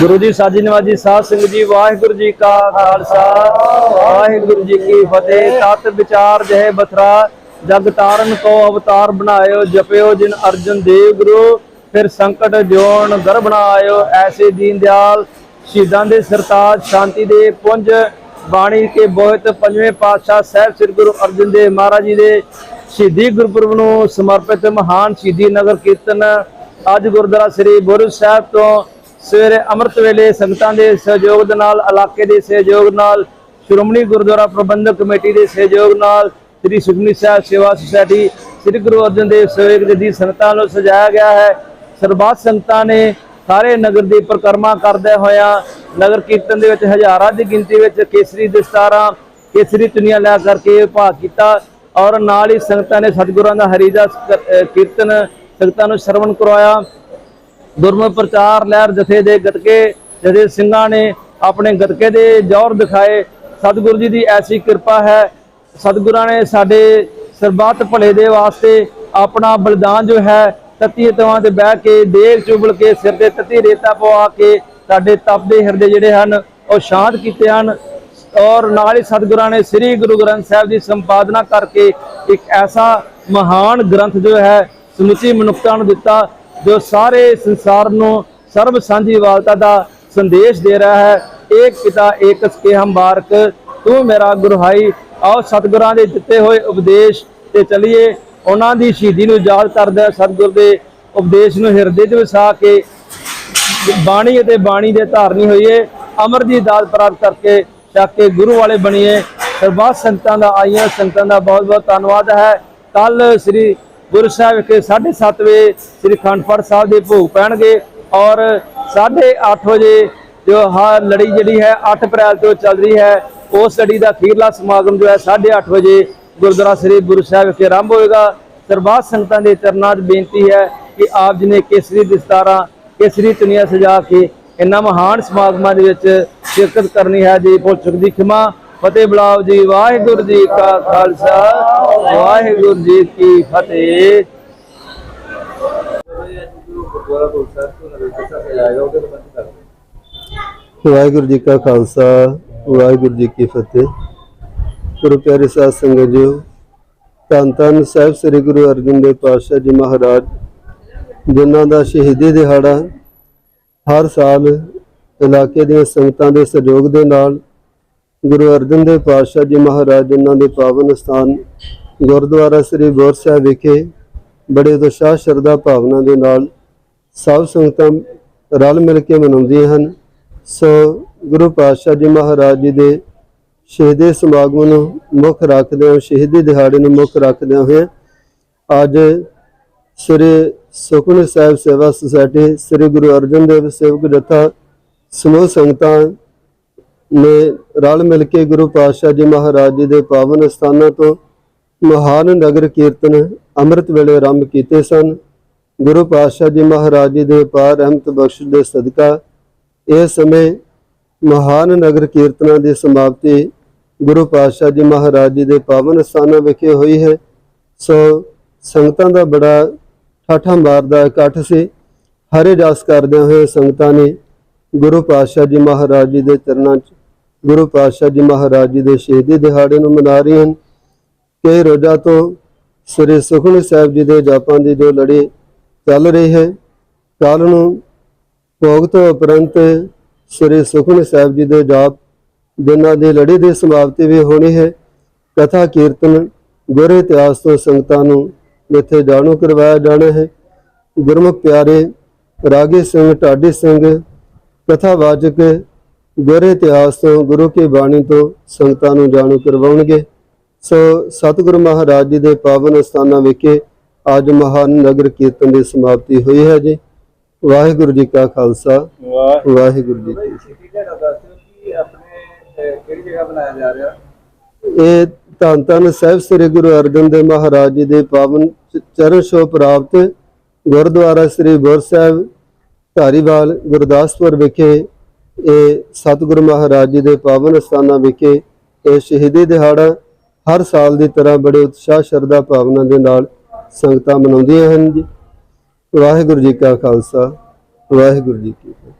ਗੁਰੂ ਜੀ ਸਾਜੀ ਨਵਾਜੀ ਸਾਧ ਸੰਗਤ ਜੀ, ਵਾਹਿਗੁਰੂ ਜੀ ਕਾ ਖਾਲਸਾ, ਵਾਹਿਗੁਰੂ ਜੀ ਕੀ ਫਤਿਹ। ਤਤ ਵਿਚਾਰ ਜਹ ਬਥਰਾ, ਜਗ ਤਾਰਨ ਕੋ ਅਵਤਾਰ ਬਣਾਇਓ, ਜਪਿਓ ਜਿਨ ਅਰਜਨ ਦੇਵ ਗੁਰੂ। ਫਿਰ ਸੰਕਟ ਜੋਨ ਗਰ ਬਣਾਇਓ, ਐਸੇ ਦੀਨ ਦਿਆਲ ਸ਼ਹੀਦਾਂ ਦੇ ਸਰਤਾਜ ਸ਼ਾਂਤੀ ਦੇ ਪੁੰਜ। ਬਾਣੀ ਕੇ ਬੋਹਿਤ ਪੰਜਵੇਂ ਪਾਤਸ਼ਾਹ ਸਾਹਿਬ ਸ੍ਰੀ ਗੁਰੂ ਅਰਜਨ ਦੇਵ ਮਹਾਰਾਜ ਜੀ ਦੇ ਸ਼ਹੀਦੀ ਗੁਰਪੁਰਬ ਨੂੰ ਸਮਰਪਿਤ ਮਹਾਨ ਸ਼ਹੀਦੀ ਨਗਰ ਕੀਰਤਨ ਅੱਜ ਗੁਰਦੁਆਰਾ ਸ੍ਰੀ ਬੁਰਜ ਸਾਹਿਬ ਤੋਂ ਸਵੇਰੇ ਅੰਮ੍ਰਿਤ ਵੇਲੇ ਸੰਗਤਾਂ ਦੇ ਸਹਿਯੋਗ ਦੇ ਨਾਲ, ਇਲਾਕੇ ਦੇ ਸਹਿਯੋਗ ਨਾਲ, ਸ਼੍ਰੋਮਣੀ ਗੁਰਦੁਆਰਾ ਪ੍ਰਬੰਧਕ ਕਮੇਟੀ ਦੇ ਸਹਿਯੋਗ ਨਾਲ ਸ੍ਰੀ ਸੁਖਮਨੀ ਸਾਹਿਬ ਸੇਵਾ ਸੁਸਾਇਟੀ, ਸ੍ਰੀ ਗੁਰੂ ਅਰਜਨ ਦੇਵ ਸੇਵਕ ਦੀ ਸੰਗਤਾਂ ਨੂੰ ਸਜਾਇਆ ਗਿਆ ਹੈ। ਸਰਬੱਤ ਸੰਗਤਾਂ ਨੇ ਸਾਰੇ ਨਗਰ ਦੀ ਪਰਿਕਰਮਾ ਕਰਦੇ ਹੋਇਆਂ ਨਗਰ ਕੀਰਤਨ ਦੇ ਵਿੱਚ ਹਜ਼ਾਰਾਂ ਦੀ ਗਿਣਤੀ ਵਿੱਚ ਕੇਸਰੀ ਦਸਤਾਰਾਂ ਕੇਸਰੀ ਚੁੰਨੀਆਂ ਲੈ ਕਰਕੇ ਭਾਗ ਕੀਤਾ ਔਰ ਨਾਲ ਹੀ ਸੰਗਤਾਂ ਨੇ ਸਤਿਗੁਰਾਂ ਦਾ ਹਰੀਦਾਸ ਕ- ਕੀਰਤਨ ਸੰਗਤਾਂ ਨੂੰ ਸ਼ਰਵਣ ਕਰਵਾਇਆ। ਗੁਰਮਤਿ ਪ੍ਰਚਾਰ ਲਹਿਰ ਜਥੇ ਦੇ ਗਤਕੇ ਜਥੇ ਸਿੰਘਾਂ ਨੇ ਆਪਣੇ ਗਤਕੇ ਦੇ ਜ਼ੋਰ ਦਿਖਾਏ। ਸਤਿਗੁਰੂ ਜੀ ਦੀ ਐਸੀ ਕਿਰਪਾ ਹੈ। ਸਤਿਗੁਰਾਂ ਨੇ ਸਾਡੇ ਸਰਬੱਤ ਭਲੇ ਦੇ ਵਾਸਤੇ ਆਪਣਾ ਬਲਿਦਾਨ ਜੋ ਹੈ ਤਤੀ ਤਵਾਂ ਤੇ ਬਹਿ ਕੇ, ਦੇਗ ਚੁਬਲ ਕੇ, ਸਿਰ ਤੇ ਤਤੀ ਰੇਤਾ ਪਵਾ ਕੇ ਸਾਡੇ ਤਪਦੇ ਹਿਰਦੇ ਜਿਹੜੇ ਹਨ, ਉਹ ਸ਼ਾਂਤ ਕੀਤੇ ਹਨ। ਔਰ ਨਾਲ ਹੀ ਸਤਿਗੁਰਾਂ ਨੇ ਸ੍ਰੀ ਗੁਰੂ ਗ੍ਰੰਥ ਸਾਹਿਬ ਦੀ ਸੰਪਾਦਨਾ ਕਰਕੇ ਇੱਕ ਐਸਾ ਮਹਾਨ ਗ੍ਰੰਥ ਜੋ ਹੈ ਸਮੁੱਚੀ ਮਨੁੱਖਤਾ ਨੂੰ ਦਿੱਤਾ, ਜੋ ਸਾਰੇ ਸੰਸਾਰ ਨੂੰ ਸਰਬ ਸਾਂਝੀਵਾਲਤਾ ਦਾ ਸੰਦੇਸ਼ ਦੇ ਰਿਹਾ ਹੈ। ਏਕ ਪਿਤਾ, ਏਕ ਸਕੇ ਹਮ ਬਾਰਕ ਤੂੰ ਮੇਰਾ ਗੁਰਹਾਈ ਆਓ ਸਤਿਗੁਰਾਂ ਦੇ ਦਿੱਤੇ ਹੋਏ ਉਪਦੇਸ਼ ਤੇ ਚਲਿਏ। ਉਹਨਾਂ ਦੀ ਸ਼ਹੀਦੀ ਨੂੰ ਯਾਦ ਕਰਦੇ ਸਤਿਗੁਰ ਦੇ ਉਪਦੇਸ਼ ਨੂੰ ਹਿਰਦੇ 'ਚ ਵਸਾ ਕੇ। ਬਾਣੀ ਅਤੇ ਬਾਣੀ ਦੇ ਧਾਰਨੀ ਹੋਈਏ। ਅਮਰ ਦੀ ਦਾਤ ਪ੍ਰਾਪਤ ਕਰਕੇ ਚੱਕ ਕੇ ਗੁਰੂ ਵਾਲੇ ਬਣੀਏ। ਸਰਬੱਤ ਸੰਗਤਾਂ ਦਾ ਆਈਆਂ ਸੰਗਤਾਂ ਦਾ ਬਹੁਤ ਬਹੁਤ ਧੰਨਵਾਦ ਹੈ। ਕੱਲ ਸ੍ਰੀ ਗੁਰੂ ਸਾਹਿਬ ਵਿਖੇ 7:30 ਵਜੇ ਸ੍ਰੀ ਖੰਡਪੜ ਸਾਹਿਬ ਦੇ ਭੋਗ ਪੈਣਗੇ ਔਰ 8:30 ਵਜੇ ਜੋ ਹਾ ਲੜੀ ਜਿਹੜੀ ਹੈ 8 ਅਪ੍ਰੈਲ ਤੋਂ ਚੱਲ ਰਹੀ ਹੈ, ਉਸ ਲੜੀ ਦਾ ਅਖੀਰਲਾ ਸਮਾਗਮ ਜੋ ਹੈ 8:30 ਵਜੇ ਗੁਰਦੁਆਰਾ ਸ੍ਰੀ ਗੁਰੂ ਸਾਹਿਬ ਵਿਖੇ ਆਰੰਭ ਹੋਏਗਾ। ਸਰਬੱਤ ਸੰਗਤਾਂ ਦੇ ਚਰਨਾਂ 'ਚ ਬੇਨਤੀ ਹੈ ਕਿ ਆਪ ਜੀ ਨੇ ਕੇਸਰੀ ਦਸਤਾਰਾਂ ਕੇਸਰੀ ਚੁੰਨੀਆਂ ਸਜਾ ਕੇ ਇਹਨਾਂ ਮਹਾਨ ਸਮਾਗਮਾਂ ਦੇ ਵਿੱਚ ਸ਼ਿਰਕਤ ਕਰਨੀ ਹੈ। ਜੀ ਭੁੱਲ ਚੁੱਕ ਦੀ ਖਿਮਾ। ਫਤਿਹ ਬੁਲਾਓ ਜੀ, ਵਾਹਿਗੁਰੂ ਜੀ ਕਾ ਖਾਲਸਾ, ਵਾਹਿਗੁਰੂ ਜੀ ਕੀ ਫਤਿਹ। ਵਾਹਿਗੁਰੂ ਜੀ ਕਾ ਖਾਲਸਾ, ਵਾਹਿਗੁਰੂ ਜੀ ਕੀ ਫਤਿਹ। ਗੁਰੂ ਪਿਆਰੇ ਸਾਧ ਸੰਗਤ ਜੀਓ, ਧੰਨ ਧੰਨ ਸਾਹਿਬ ਸ੍ਰੀ ਗੁਰੂ ਅਰਜਨ ਦੇਵ ਪਾਤਸ਼ਾਹ ਜੀ ਮਹਾਰਾਜ, ਜਿਨ੍ਹਾਂ ਦਾ ਸ਼ਹੀਦੀ ਦਿਹਾੜਾ ਹਰ ਸਾਲ ਇਲਾਕੇ ਦੀਆਂ ਸੰਗਤਾਂ ਦੇ ਸਹਿਯੋਗ ਦੇ ਨਾਲ ਗੁਰੂ ਅਰਜਨ ਦੇਵ ਪਾਤਸ਼ਾਹ ਜੀ ਮਹਾਰਾਜ, ਜਿਨ੍ਹਾਂ ਦੇ ਪਾਵਨ ਸਥਾਨ ਗੁਰਦੁਆਰਾ ਸ੍ਰੀ ਗੌਰ ਸਾਹਿਬ ਵਿਖੇ ਬੜੇ ਉਤਸ਼ਾਹ, ਸ਼ਰਧਾ ਭਾਵਨਾ ਦੇ ਨਾਲ ਸਭ ਸੰਗਤਾਂ ਰਲ ਮਿਲ ਕੇ ਮਨਾਉਂਦੀਆਂ ਹਨ। ਸੋ ਗੁਰੂ ਪਾਤਸ਼ਾਹ ਜੀ ਮਹਾਰਾਜ ਜੀ ਦੇ ਸ਼ਹੀਦੀ ਸਮਾਗਮ ਨੂੰ ਮੁੱਖ ਰੱਖਦੇ ਹੋਏ ਸ਼ਹੀਦੀ ਦਿਹਾੜੇ ਨੂੰ ਮੁੱਖ ਰੱਖਦੇ ਹੋਏ ਅੱਜ ਸ੍ਰੀ ਸੁਖਮਨੀ ਸਾਹਿਬ ਸੇਵਾ ਸੁਸਾਇਟੀ, ਸ੍ਰੀ ਗੁਰੂ ਅਰਜਨ ਦੇਵ ਸੇਵਕ ਜਥਾ ਸਮੂਹ ਸੰਗਤਾਂ ਨੇ ਰਲ ਮਿਲ ਕੇ ਗੁਰੂ ਪਾਤਸ਼ਾਹ ਜੀ ਮਹਾਰਾਜ ਜੀ ਦੇ ਪਾਵਨ ਸਥਾਨਾਂ ਤੋਂ ਮਹਾਨ ਨਗਰ ਕੀਰਤਨ ਅੰਮ੍ਰਿਤ ਵੇਲੇ ਆਰੰਭ ਕੀਤੇ ਸਨ। ਗੁਰੂ ਪਾਤਸ਼ਾਹ ਜੀ ਮਹਾਰਾਜ ਜੀ ਦੇ ਪਾਰ ਰਹਿਮਤ ਬਖਸ਼ ਦੇ ਸਦਕਾ ਇਸ ਸਮੇਂ ਮਹਾਨ ਨਗਰ ਕੀਰਤਨਾਂ ਦੀ ਸਮਾਪਤੀ ਗੁਰੂ ਪਾਤਸ਼ਾਹ ਜੀ ਮਹਾਰਾਜ ਜੀ ਦੇ ਪਾਵਨ ਸਥਾਨਾਂ ਵਿਖੇ ਹੋਈ ਹੈ। ਸੋ ਸੰਗਤਾਂ ਦਾ ਬੜਾ ਠਾਠਾ ਮਾਰਦਾ ਇਕੱਠ ਸੀ। ਹਰੇ ਜਸ ਕਰਦਿਆਂ ਹੋਏ ਸੰਗਤਾਂ ਨੇ ਗੁਰੂ ਪਾਤਸ਼ਾਹ ਜੀ ਮਹਾਰਾਜ ਜੀ ਦੇ ਚਰਨਾਂ 'ਚ ਗੁਰੂ ਪਾਤਸ਼ਾਹ ਜੀ ਮਹਾਰਾਜ ਜੀ ਦੇ ਸ਼ਹੀਦੀ ਦਿਹਾੜੇ ਨੂੰ ਮਨਾ ਰਹੇ ਹਨ ਕਈ ਰੋਜ਼ਾਂ ਤੋਂ ਸ੍ਰੀ ਸੁਖਮਨੀ ਸਾਹਿਬ ਜੀ ਦੇ ਜਾਪਾਂ ਦੀ ਜੋ ਲੜੀ ਚੱਲ ਰਹੀ ਹੈ ਕੱਲ ਨੂੰ ਭੋਗ ਤੋਂ ਉਪਰੰਤ ਸ੍ਰੀ ਸੁਖਮਨੀ ਸਾਹਿਬ ਜੀ ਦੇ ਜਾਪ ਦਿਨਾਂ ਦੀ ਲੜੀ ਦੀ ਸਮਾਪਤੀ ਵੀ ਹੋਣੀ ਹੈ। ਕਥਾ ਕੀਰਤਨ, ਗੁਰ ਇਤਿਹਾਸ ਤੋਂ ਸੰਗਤਾਂ ਨੂੰ ਇੱਥੇ ਜਾਣੂ ਕਰਵਾਇਆ ਜਾਣਾ ਹੈ। ਗੁਰਮੁਖ ਪਿਆਰੇ ਰਾਗੀ ਸਿੰਘ, ਢਾਡੀ ਸਿੰਘ, ਕਥਾਵਾਚਕ ਗੁਰ ਇਤਿਹਾਸ ਤੋਂ ਗੁਰੂ ਕੀ ਬਾਣੀ ਤੋਂ ਸੰਗਤਾਂ ਨੂੰ ਜਾਣੂ ਕਰਵਾਉਣਗੇ। ਸੋ ਸਤਿਗੁਰੂ ਮਹਾਰਾਜ ਜੀ ਦੇ ਪਾਵਨ ਸਥਾਨਾਂ ਵਿਖੇ ਅੱਜ ਮਹਾਨ ਨਗਰ ਕੀਰਤਨ ਦੀ ਸਮਾਪਤੀ ਹੋਈ ਹੈ ਜੀ। ਵਾਹਿਗੁਰੂ ਜੀ ਕਾ ਖਾਲਸਾ। ਵਾਹਿਗੁਰੂ। ਜੀ ਕੀ ਫਤਿਹ ਕਿਹੜੀ ਜਗ੍ਹਾ ਬਣਾਇਆ ਜਾ ਰਿਹਾ? ਇਹ ਧੰਨ ਧੰਨ ਸਾਹਿਬ ਸ੍ਰੀ ਗੁਰੂ ਅਰਜਨ ਦੇਵ ਮਹਾਰਾਜ ਜੀ ਦੇ ਪਾਵਨ ਚਰਨ ਛੋਹ ਪ੍ਰਾਪਤ ਗੁਰਦੁਆਰਾ ਸ੍ਰੀ ਬੁਰ ਸਾਹਿਬ ਧਾਰੀਵਾਲ ਗੁਰਦਾਸਪੁਰ ਵਿਖੇ ਇਹ ਸਤਿਗੁਰੂ ਮਹਾਰਾਜ ਜੀ ਦੇ ਪਾਵਨ ਸਥਾਨਾਂ ਵਿਖੇ ਇਹ ਸ਼ਹੀਦੀ ਦਿਹਾੜਾ ਹਰ ਸਾਲ ਦੀ ਤਰ੍ਹਾਂ ਬੜੇ ਉਤਸ਼ਾਹ, ਸ਼ਰਧਾ ਭਾਵਨਾ ਦੇ ਨਾਲ ਸੰਗਤਾਂ ਮਨਾਉਂਦੀਆਂ ਹਨ ਜੀ। ਵਾਹਿਗੁਰੂ ਜੀ ਕਾ ਖਾਲਸਾ, ਵਾਹਿਗੁਰੂ ਜੀ ਕੀ